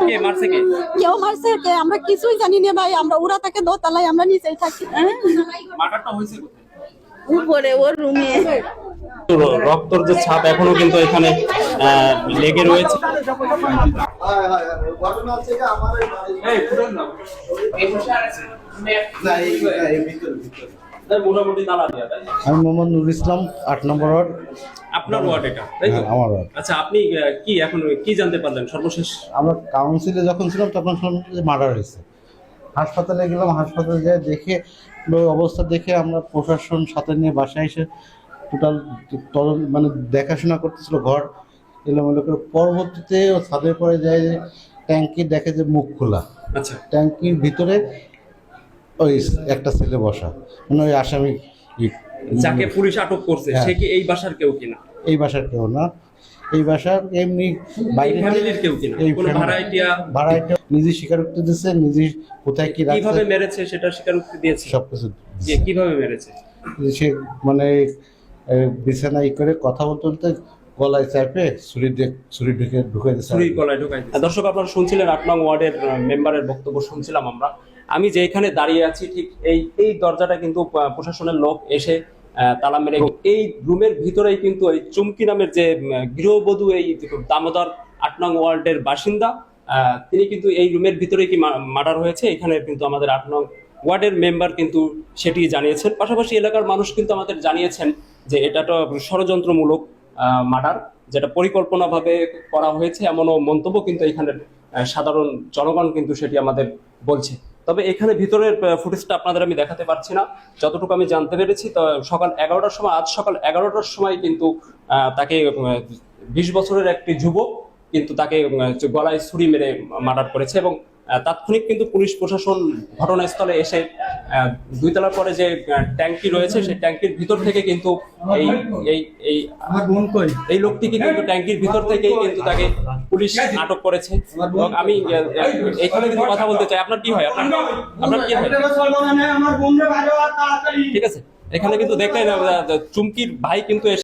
কে মারছে কে কেউ মারছে কে আমরা কিছুই জানি না ভাই আমরা ওরা থাকে দোতলায় আমরা নিচেই থাকি মার্ডারটা হয়েছে উপরে ওর রুমে রক্তর যে ছাপ এখনও কিন্তু এখানে আহ, লেগে রয়েছে তো? আমি মোহাম্মদ নুর ইসলাম আট নম্বর ওয়ার্ড। আপনার ওয়ার্ড এটা তাই তো? হ্যাঁ, আমার ওয়ার্ড। আচ্ছা আপনি কি এখন কি জানতে পারলেন সর্বশেষ? আমরা কাউন্সিলে যখন ছিলাম তখন শুনলাম যে মার্ডার হয়েছে। হাসপাতালে গেলাম হাসপাতালে যেয়ে দেখে ওই অবস্থা দেখে আমরা প্রশাসন সাথে নিয়ে বাসায় এসে টোটাল তদন্ত মানে দেখাশোনা করতেছিল ঘর এলোমেলো করে। পরবর্তীতে ও ছাদের পরে যায় যে ট্যাঙ্কি দেখে যে মুখ খোলা। আচ্ছা। ট্যাঙ্কির ভিতরে ওই একটা ছেলে বসা। মানে ওই আসামি যাকে পুলিশ আটক করছে হ্যাঁ। সে কি এই বাসার কেউ কিনা? এই বাসার কেউ না। এই বাসার এমনি বাইরে ফ্যামিলির কেউ কিনা? এই কোনো ভাড়াইটিয়া নিজে স্বীকারোক্তি দিচ্ছে নিজে কোথায় কি কীভাবে রাখছে মেরেছে সেটা স্বীকারোক্তি দিয়েছে? সবকিছু যে কীভাবে মেরেছে? সে মানে বিছানা ই করে কথা বলতে বলতে গলায় চাপে ছুরি দিয়ে ছুরি ঢুকে ছুরি গলায় ঢোকাই দর্শক আপনারা শুনছিলেন আট নং ওয়ার্ডের মেম্বারের বক্তব্য শুনছিলাম আমরা। আমি যে যেখানে দাঁড়িয়ে আছি ঠিক এই এই দরজাটা কিন্তু প্রশাসনের লোক এসে তালা মেরে এই রুমের ভিতরেই কিন্তু এই চুমকি নামের যে গৃহবধূ এই দামোদর আট নং ওয়ার্ডের বাসিন্দা তিনি কিন্তু এই রুমের ভিতরে কি মার্ডার হয়েছে এখানে কিন্তু আমাদের আট নং ওয়ার্ডের মেম্বার কিন্তু সেটি জানিয়েছেন। পাশাপাশি এলাকার মানুষ কিন্তু আমাদের জানিয়েছেন যে এটা তো ষড়যন্ত্রমূলক মার্ডার যেটা পরিকল্পনাভাবে করা হয়েছে এমনও মন্তব্য কিন্তু এখানের সাধারণ জনগণ কিন্তু সেটি আমাদের বলছে। তবে এখানে ভিতরের ফুটেজটা আপনাদের আমি দেখাতে পারছি না। যতটুকু আমি জানতে পেরেছি, তো সকাল এগারোটার সময়, আজ সকাল এগারোটার সময় কিন্তু তাকে বিশ বছরের একটি যুবক কিন্তু তাকে গলায় ছুরি মেরে মার্ডার করেছে এবং তাৎক্ষণিক কিন্তু পুলিশ প্রশাসন ঘটনাস্থলে এসে দুই তলার পরে যে ট্যাঙ্কি রয়েছে সেই ট্যাঙ্কির ভিতর থেকে কিন্তু এই এই এই এই লোকটিকে কিন্তু ট্যাঙ্কির ভিতর থেকেই কিন্তু তাকে পুলিশ আটক করেছে। এবং আমি এখানে কিন্তু কথা বলতে চাই। আপনার কি হয়? আপনার আপনার কি হয়? ঠিক আছে। এখানে কিন্তু দেখলেন চুমকির ভাই কিন্তু